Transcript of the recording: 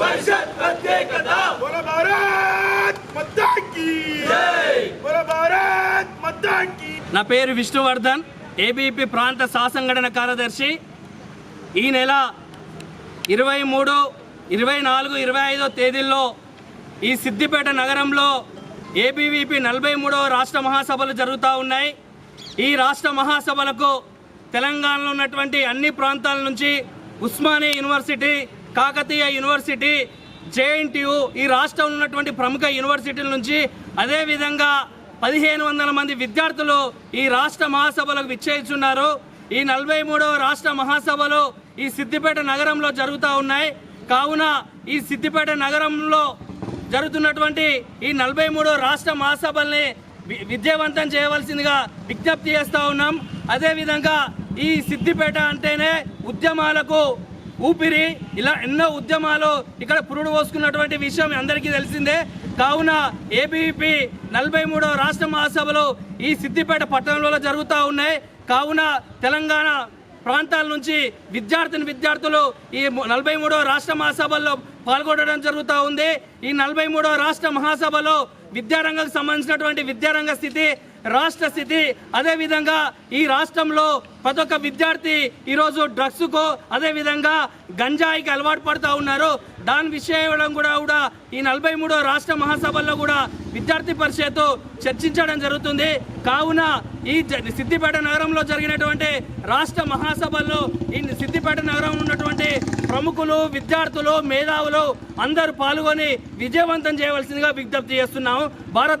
పరిషత్ మన భారత్ మన భారత్ నా పేరు విష్ణువర్ధన్ ఏబిపి ప్రాంత శాసంఘటన కార్యదర్శి. ఈ నెల ఇరవై మూడు ఇరవై నాలుగు ఇరవై ఐదో తేదీల్లో ఈ సిద్దిపేట నగరంలో ఏబీవీపీ నలభై మూడవ రాష్ట్ర మహాసభలు జరుగుతూ ఉన్నాయి. ఈ రాష్ట్ర మహాసభలకు తెలంగాణలో ఉన్నటువంటి అన్ని ప్రాంతాల నుంచి Osmania university Kakatiya university JNTU ఈ రాష్ట్రంలో ఉన్నటువంటి ప్రముఖ యూనివర్సిటీల నుంచి అదేవిధంగా పదిహేను వందల మంది విద్యార్థులు ఈ రాష్ట్ర మహాసభలకు విచ్చేస్తున్నారు ఈ నలభై మూడవ రాష్ట్ర మహాసభలు ఈ సిద్దిపేట నగరంలో జరుగుతూ ఉన్నాయి. కావున ఈ సిద్దిపేట నగరంలో జరుగుతున్నటువంటి ఈ నలభై మూడో రాష్ట్ర మహాసభల్ని విజయవంతం చేయవలసిందిగా విజ్ఞప్తి చేస్తూ ఉన్నాం. అదేవిధంగా ఈ సిద్దిపేట అంటేనే ఉద్యమాలకు ఊపిరి. ఇలా ఎన్నో ఉద్యమాలు ఇక్కడ పురుడు పోసుకున్నటువంటి విషయం అందరికీ తెలిసిందే. కావున ఏబీపీ నలభై మూడవ రాష్ట్ర మహాసభలు ఈ సిద్దిపేట పట్టణంలో జరుగుతూ ఉన్నాయి. కావున తెలంగాణ ప్రాంతాల నుంచి విద్యార్థిని విద్యార్థులు ఈ నలభై మూడవ రాష్ట్ర మహాసభల్లో పాల్గొనడం జరుగుతూ ఉంది. ఈ నలభై మూడవ రాష్ట్ర మహాసభలో విద్యారంగకు సంబంధించినటువంటి విద్యారంగ స్థితి రాష్ట్ర స్థితి అదేవిధంగా ఈ రాష్ట్రంలో ప్రతి ఒక్క విద్యార్థి ఈరోజు డ్రగ్స్కు అదేవిధంగా గంజాయికి అలవాటు పడుతూ ఉన్నారు. దాని విషయం కూడా కూడా ఈ నలభై మూడో రాష్ట్ర మహాసభల్లో కూడా విద్యార్థి పరిషత్ చర్చించడం జరుగుతుంది. కావున ఈ జ- సిద్దిపేట నగరంలో జరిగినటువంటి రాష్ట్ర మహాసభల్లో ఈ సిద్దిపేట నగరంలో ఉన్నటువంటి ప్రముఖులు విద్యార్థులు మేధావులు అందరూ పాల్గొని విజయవంతం చేయవలసిందిగా విజ్ఞప్తి చేస్తున్నాము. భారత్